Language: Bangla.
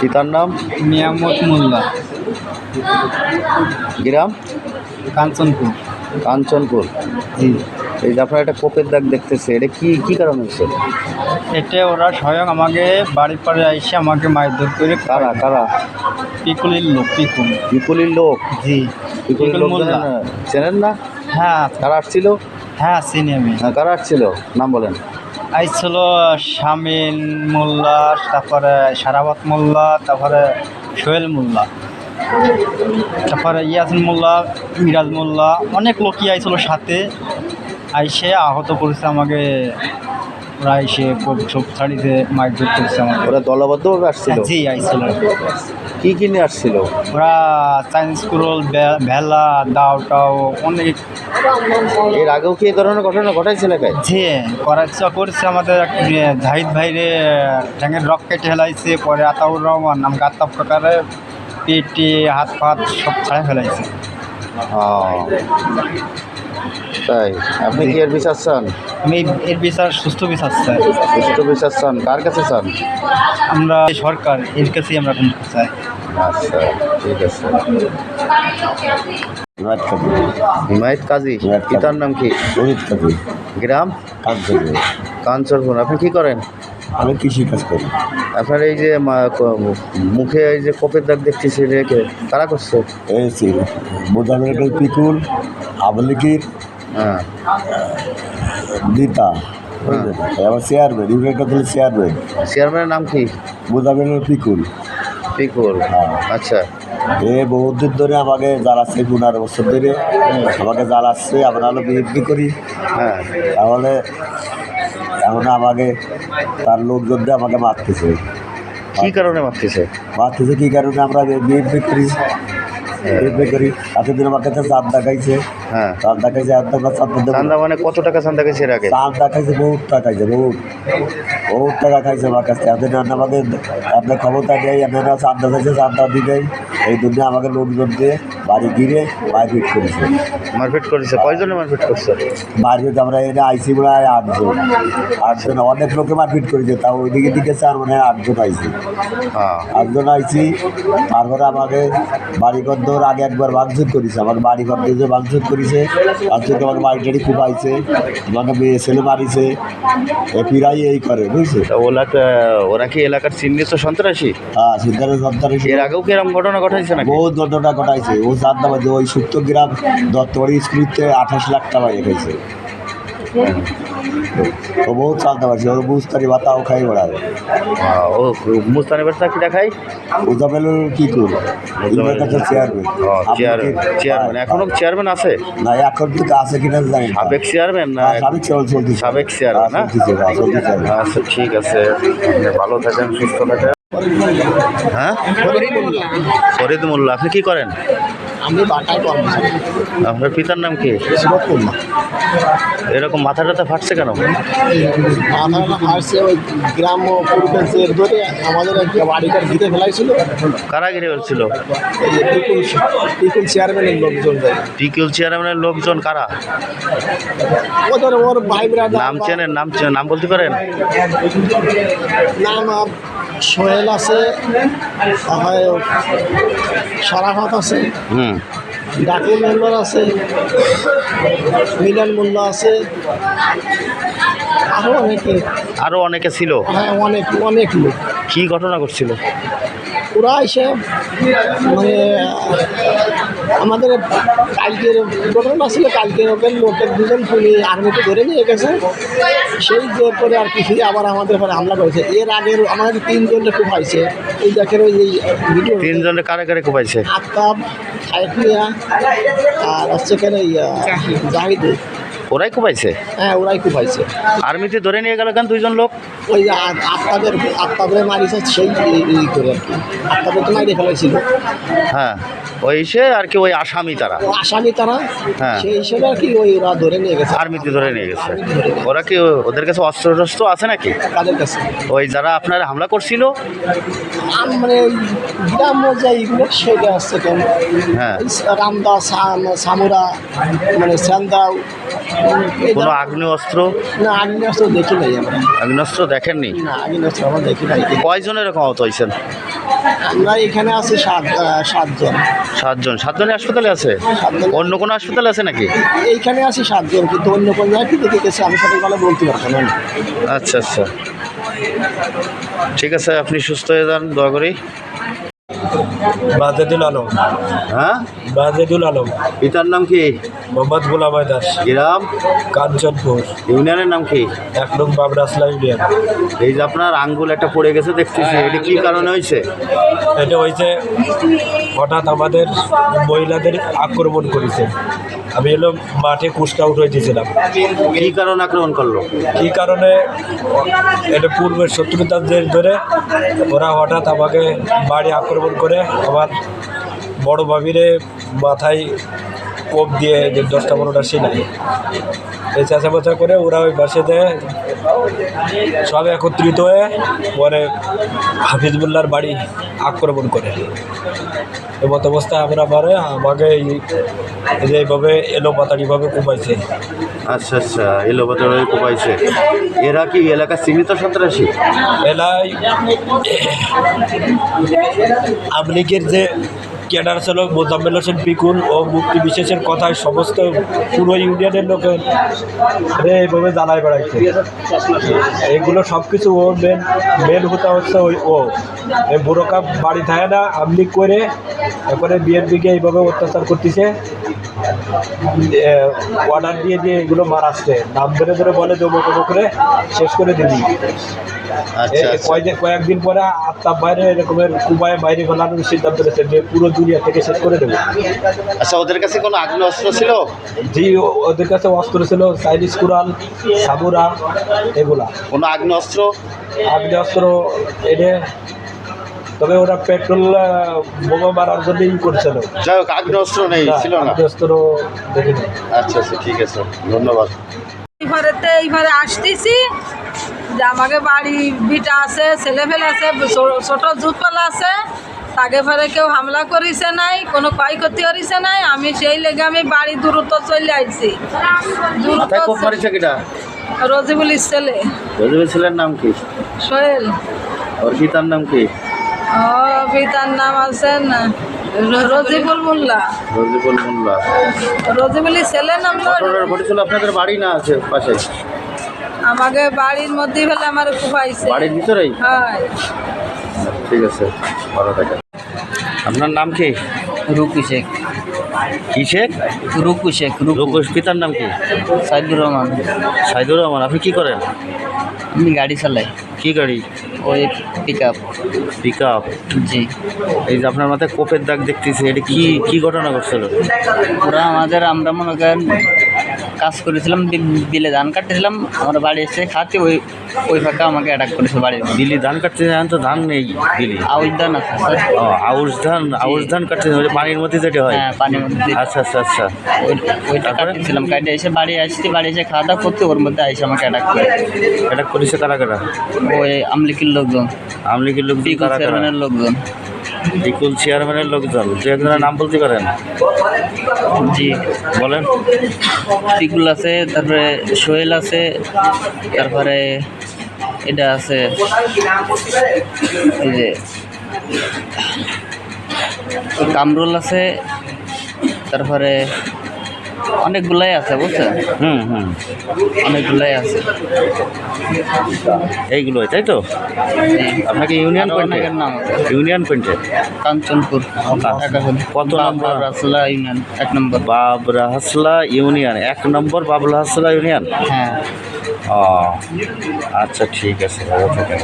পিতার নাম? মিয়ামত মোল্লা। গ্রাম? কাঞ্চনপুর। কাঞ্চনপুর। জি। এই যে আপনার একটা কোপের দাগ দেখতেছে এটা কি কি কারণে হচ্ছে এতে ওরা স্বয়ং আমাকে বাড়ির পরে এসে আমাকে মারধর করে কারা কারা? পিকুলির লোক পিকুল। বিপুলির লোক? জি। বিপুলির পিকুল লোক? চেনেন না? হ্যাঁ। কারা আসছিল? হ্যাঁ চিনি আমি। হ্যাঁ কারা আসছিল? নাম বলেন। আইছিল শামিল মোল্লা তারপরে সারাবত মোল্লা তারপরে সোহেল মোল্লা তারপরে ইয়াসিন মোল্লা মিরাজ মোল্লা অনেক লোকই আইছিল সাথে। আইসে আহত করেছে আমাকে। ওরা এসে কোপ ছোপ ছাড়িতে মারধর করেছে আমাকে। ওরা দলবদ্ধভাবে আসছিল? জি আইছিল। কি কি নিয়ে আসছিল? ওরা চাইনিজ কুরল ভেলা দাও টাও অনেক। এর আগেও কি এই ধরনের ঘটনা ঘটাইছে এলাকায় যে করার ইচ্ছা করছে আমাদের এক জাহিদ ভাইরে ঠ্যাঙের রক কেটে হেলাইছে পরে আতাউর রহমান নাম আত্মা প্রকারে পেটে হাত ফাত সব ছাড়া ফেলাইছে। তাই? আপনি কি এর বিচার চান? আমি এর বিচার সুস্থ বিচার চাই। সুস্থ বিচার চান কার কাছে চান? আমরা সরকার এর কাছেই আমরা চাই। আচ্ছা ঠিক আছে। হিমায়ত কাজী। পিতার নাম কি? অমিত কাজী। গ্রাম? কাঞ্চনপুর। কাঞ্চনপুর। আপনি কি করেন? আমি কৃষি কাজ করি। আপনার এই যে মুখে এই যে কোপের দাগ দেখতেছি রেখে কারা করছে? এই মোজামের পিকুল আবলিকির হ্যাঁ। দিতা আবার চেয়ারম্যান ইউনিয়ন চেয়ারম্যান চেয়ারম্যানের নাম কি? মোজামের পিকুল পিকুল হ্যাঁ। আচ্ছা। এ বহুদিন ধরে আমাকে জ্বালাচ্ছে পনেরো বছর ধরে। আমাকে জ্বালাচ্ছে আমরা হলো বিএনপি করি। হ্যাঁ। তাহলে এখন আমাকে তার লোকজন দিয়ে আমাকে মারতেছে। কি কারণে মারতেছে? মারতেছে কী কারণে? আমরা বিএনপি করি। বিএনপি করি। এতদিন আমার কাছে চাঁদ দেখাইছে। হ্যাঁ। চাঁদ দেখাইছে এত চাঁদ দেবো মানে কত টাকা চান্দা গেছে এর আগে? চাঁদ দেখাইছে বহুত টাকা খাইছে বহুত। বহুত টাকা খাইছে আমার কাছে এতদিন আমাদের আপনার ক্ষমতা নেই আপনারা চাঁদা চাইছে চাঁদা দিলেই এই দুনিয়া আমাকে লোকজন দিয়ে বাড়ি গিরে মারপিট করেছে। মারপিট করেছে। কয়জনে মারপিট করছে? মারপিট আমরা এনে আইসি হয় আটজন। আটজন অনেক লোকে মারপিট করেছে তাও ওইদিকে দিকে চার মনে আটজন আইসি হ্যাঁ। আটজন আইসি তারপরে আমাকে বাড়িঘর দৌড় আগে একবার ভাঙচুর করেছে। আমাকে বাড়িঘর দিয়ে যে ভাঙচুর করেছে ভাঙচুর আমাকে বাড়ি টাড়ি খুব আইছে। আমাকে মেয়ে ছেলে মারিছে এ ফিরাই এই করে। বুঝছে তা ওরা কি এলাকার চিহ্নিত সন্ত্রাসী? হ্যাঁ সন্ত্রাসী। এর আগেও কি এরকম ঘটনা ঘটাইছে না বহুত ঘটনা ঘটাইছে। ও ওই সূত্রগ্রাম দত্তবাড়ি স্কুলিতে আঠাশ লাখ টাকা রেখেছে ও বহুত চালতে পারছে ওর বুঝতারি বাতাও খাই বেড়ায় হ্যাঁ, ও মুস্তানি ব্যবসা কি দেখাই ওজাবেল কি করব ওদের কাছে চেয়ারম্যান চেয়ার চেয়ারম্যান এখনও চেয়ারম্যান আছে না এখন তো আছে কিনা জানি না। সাবেক চেয়ারম্যান না সাবেক চেয়ারম্যান চলতেছে সাবেক চেয়ারম্যান আচ্ছা ঠিক আছে আপনি ভালো থাকেন সুস্থ থাকেন হ্যাঁ ফরিদ মোল্লা আপনি কি করেন আমি বাটায় কর্মচারী আপনার পিতার নাম কি? এরকম মাথা টাথা ফাটছে কেন? মাথাটা ওই গ্রাম পরিবেশের ধরে আমাদের একটা বাড়িটার ঘিরে ফেলাইছিল। কারা ঘিরে ফেলছিল? চেয়ারম্যানের লোকজন চেয়ারম্যানের লোকজন কারা? ওদের ওর ভাই নাম চেনেন? নাম নাম বলতে পারেন? নাম সোহেল আছে সহায়ক সারাফাত আছে হুম। ডাকুর মেম্বার আছে মিলন মোল্লা আছে আরও অনেকে। আরও অনেকে ছিল? হ্যাঁ অনেক অনেক লোক। কি ঘটনা ঘটছিল? ওরা এসে মানে আমাদের কালকের ঘটনা ছিল কালকে ওদের লোকের দুজন পুলিশ আর্মিকে ধরে নিয়ে গেছে। সেই জোর করে আর কি ফিরে আবার আমাদের উপরে হামলা করেছে। এর আগের আমাদের তিনজনকে খুব হয়েছে। এই দেখেন ওই এই ভিডিও তিনজনে কারে কারে কোপাইছে আফতাব সাইফিয়া আর হচ্ছে কেন ইয়া জাহিদ। ওরাই কুপাইছে হ্যাঁ ওরাই খুব হয়েছে আর্মিতে ধরে নিয়ে গেল কেন দুইজন লোক? ওই যে আত্মাদের আফতাবের মারিছে সেই করে আর কি। আত্মাদের তো মাইরে ফেলাইছিল। হ্যাঁ। ওই সে আর কি ওই আসামি তারা। আসামি তারা? হ্যাঁ। সেই হিসেবে আর কি ওই ওরা ধরে নিয়ে গেছে। আর্মিতে ধরে নিয়ে গেছে। ওরা কি ওদের কাছে অস্ত্র টস্ত্র আছে নাকি? তাদের কাছে। ওই যারা আপনার হামলা করছিল? আম মানে ওই গ্রাম পর্যায়ে এগুলো সেটা আসছে কেন? হ্যাঁ। রামদা সাম- সামুরা মানে স্যান্দাও কোনো আগ্নেয় অস্ত্র না আগ্নেয়াস্ত্র দেখি নাই আমরা। আগ্নেয়াস্ত্র দেখেননি? না আগ্নেয়াস্ত্র আমরা দেখি নাই। কয়জন এরকম আহত হয়েছেন? আমরা এখানে আছি সাত সাতজন। সাতজন। সাতজনে হাসপাতালে আছে? অন্য কোনো হাসপাতালে আছে নাকি? এইখানে আছি সাতজন কিন্তু অন্য কোনো জায়গায় কি দেখেছি আমি সঠিকভাবে বলতে পারছি না। আচ্ছা আচ্ছা। ঠিক আছে আপনি সুস্থ হয়ে যান দয়া করি। বাজেদুল আলম। হ্যাঁ? বাজেদুল আলম। পিতার নাম কি? মোহাম্মদ গোলামায় দাস। গ্রাম? কাঞ্চনপুর। ইউনিয়নের নাম কি? এক নং বাবরাসলা ইউনিয়ন। এই যে আপনার আঙ্গুল একটা পড়ে গেছে দেখতেছি। এটা কি কারণে হয়েছে? এটা হয়েছে হঠাৎ আমাদের মহিলাদের আক্রমণ করেছে। আমি হলো মাঠে কুস্ট আউট হয়ে দিয়েছিলাম কি কারণে আক্রমণ করল? কী কারণে? এটা পূর্বের শত্রুতাদের ধরে ওরা হঠাৎ আমাকে বাড়ি আক্রমণ করে আমার বড় ভাবিরে মাথায় কোপ দিয়ে যে দশটা পনেরোটা সিলাই এই চেঁচামেচা করে ওরা ওই বাসে দেয়। সব একত্রিত হয়ে পরে হাফিজবুল্লার বাড়ি আক্রমণ করে। এমত অবস্থায় আমরা পরে আমাকে এইভাবে এলো পাতাড়িভাবে কুপাইছে। আচ্ছা আচ্ছা এলো বাতার কোপাইছে। এরা কি এলাকা সীমিত সন্ত্রাসী? এলাই আমলিগের যে ক্যাডার ছিল মোজাম্মেল হোসেন পিকুল ও মুক্তি বিশেষের কথায় সমস্ত পুরো ইউনিয়নের লোকের এইভাবে জ্বালায় বেড়াইছে। এগুলো সব কিছু ও মেন মেন হতে হচ্ছে ওই ও। এই বুড়ো কাপ বাড়ি থাকে না আমলিগ করে এরপরে বিএনপিকে এইভাবে অত্যাচার করতেছে। অর্ডার দিয়ে দিয়ে এগুলো মারাচ্ছে নাম ধরে ধরে বলে জমো জমো করে শেষ করে দিবি। আচ্ছা আচ্ছা। কয়েকদিন পরে আত্মা বাইরে এরকমের কুবায় বাইরে ফেলানোর সিদ্ধান্ত নিয়েছে। যে পুরো দুনিয়া থেকে শেষ করে দেবে। আচ্ছা ওদের কাছে কোনো আগ্নেয় অস্ত্র ছিল? জি ওদের কাছে অস্ত্র ছিল চাইনিজ কুরাল সাবুরা এগুলা। কোনো আগ্নেয় অস্ত্র আগ্নেয় অস্ত্র এনে তবে ওরা পেট্রোল বোমা মারার করছিল। যাই হোক আগ্নেয়স্ত্র নেই ছিল না? আগ্নেয়স্ত্র দেখিনি। আচ্ছা আচ্ছা ঠিক আছে ধন্যবাদ। এইবারেতে এইবারে আসতেছি। যে আমাকে বাড়ি বিটা আছে ছেলে ফেলে আছে ছোট জুতপালা আছে তাকে ফেরে কেউ হামলা করিছে নাই কোনো ক্ষয়ক্ষতি করিছে নাই আমি সেই লেগে আমি বাড়ি দূরত্ব চলে আইছি। রজিবুল ছেলে। রজবের ছেলের নাম কি? সোহেল। ওর পিতার নাম কি? ও পিতার নাম আছেন রজিবুল মোল্লা। রজিবুল মোল্লা। রজিবুল ছেলে নাম ঘটেছিল আপনাদের বাড়ি না আছে পাশে আমাকে বাড়ির মধ্যে ফেলে আমার কুপাইছে বাড়ির ভিতরেই? হয়। ঠিক আছে ভালো থাকেন। আপনার নাম কি? রুকু শেখ। কি শেখ? রুকু শেখ রুকু পিতার নাম কি? সাইদুর রহমান। সাইদুর রহমান আপনি কি করেন? আমি গাড়ি চালাই। কি গাড়ি? ওই পিক আপ পিক আপ জি। এই যে আপনার মাথায় কোপের দাগ দেখতেছি এটা কি কি ঘটনা ঘটছিল? ওরা আমাদের আমরা মনে করেন কাজ করেছিলাম বিলে ধান কাটতেছিলাম আমার বাড়ি এসে খাতে ওই ওই ফাঁকা আমাকে অ্যাটাক করেছে বাড়ি। দিল্লি ধান কাটতে যান তো ধান নেই দিল্লি আউশ ধান আছে স্যার ও আউশ ধান আউশ ধান কাটতে ওই পানির মধ্যে যেটা হয়? হ্যাঁ পানির মধ্যে। আচ্ছা আচ্ছা আচ্ছা। ওই- ওইটা? কাটতেছিলাম কাটে এসে বাড়ি আসছি বাড়ি এসে খাওয়া দাওয়া করতে ওর মধ্যে এসে আমাকে অ্যাটাক করে। এটা করেছে কারা কারা? ওই আমলিকির লোকজন। আমলিগের লোকজন কারা কারা? লোকজন। বিকুল চেয়ারম্যানের লোকজন দু একজনের নাম বলতে পারেন? জি, বলেন। টিকুল আছে, তারপরে সোহেল আছে, তারপরে এটা আছে, এই যে কামরুল আছে, তারপরে অনেকগুলাই আছে বুঝছেন? হুম হুম। অনেকগুলাই আছে। এইগুলোই তাই তো? আপনাকে ইউনিয়ন আরও পয়েন্টে অনেকের নাম ইউনিয়ন পয়েন্টে কাঞ্চনপুর কত নম্বর? রাসুল্লাহ ইউনিয়ন এক নম্বর। বাবরা হাসলা ইউনিয়ন এক নম্বর বাবলা হাসলা ইউনিয়ন? হ্যাঁ। ও আচ্ছা ঠিক আছে ভালো থাকেন।